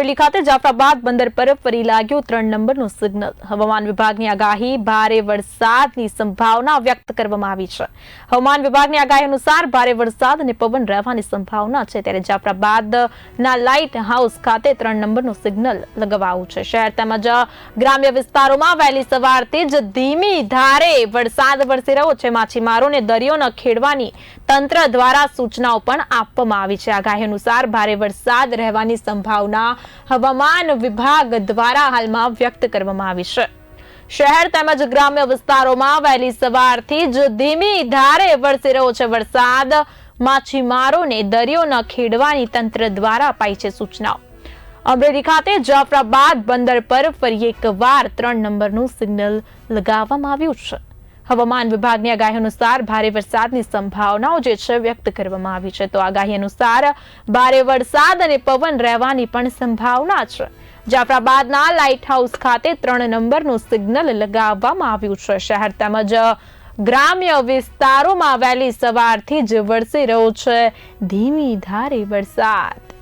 અમરેલી ખાતે જાફરાબાદ બંદર પર ફરી લાગ્યું ત્રણ નંબરનું સિગ્નલ. હવામાન વિભાગની આગાહી, ભારે વરસાદની સંભાવના વ્યક્ત કરવામાં આવી છે. હવામાન વિભાગની આગાહી અનુસાર ભારે વરસાદ અને પવન રહેવાની સંભાવના છે. ત્યારે જાફરાબાદના લાઇટ હાઉસ ખાતે ત્રણ નંબરનું સિગ્નલ લગાવાયું છે. શહેર તેમજ ગ્રામ્ય વિસ્તારોમાં વહેલી સવારથી જ ધીમી ધારે વરસાદ વરસી રહ્યો છે. માછીમારોને દરિયો ન ખેડવાની તંત્ર દ્વારા સૂચનાઓ પણ આપવામાં આવી છે. આગાહી અનુસાર ભારે વરસાદ રહેવાની સંભાવના હવામાન વિભાગ દ્વારા હાલમાં વ્યક્ત કરવામાં આવી છે. શહેર તેમજ ગ્રામ્ય વિસ્તારોમાં વહેલી સવારથી જ ધીમી ધારે વરસી રહ્યો છે વરસાદ. માછીમારોને દરિયો ન ખેડવાની તંત્ર દ્વારા અપાઈ છે સૂચનાઓ. અમરેલી ખાતે જાફરાબાદ બંદર પર ફરી એકવાર ત્રણ નંબરનું સિગ્નલ લગાવવામાં આવ્યું છે. હવામાન વિભાગની આગાહી અનુસાર ભારે વરસાદની સંભાવનાઓ જે છે વ્યક્ત કરવામાં આવી છે. તો આગાહી અનુસાર ભારે વરસાદ અને પવન રહેવાની પણ સંભાવના છે. જાફરાબાદના લાઇટ હાઉસ ખાતે ત્રણ નંબરનું સિગ્નલ લગાવવામાં આવ્યું છે. શહેર તેમજ ગ્રામ્ય વિસ્તારોમાં વહેલી સવારથી જ વરસી રહ્યો છે ધીમી ધારે વરસાદ.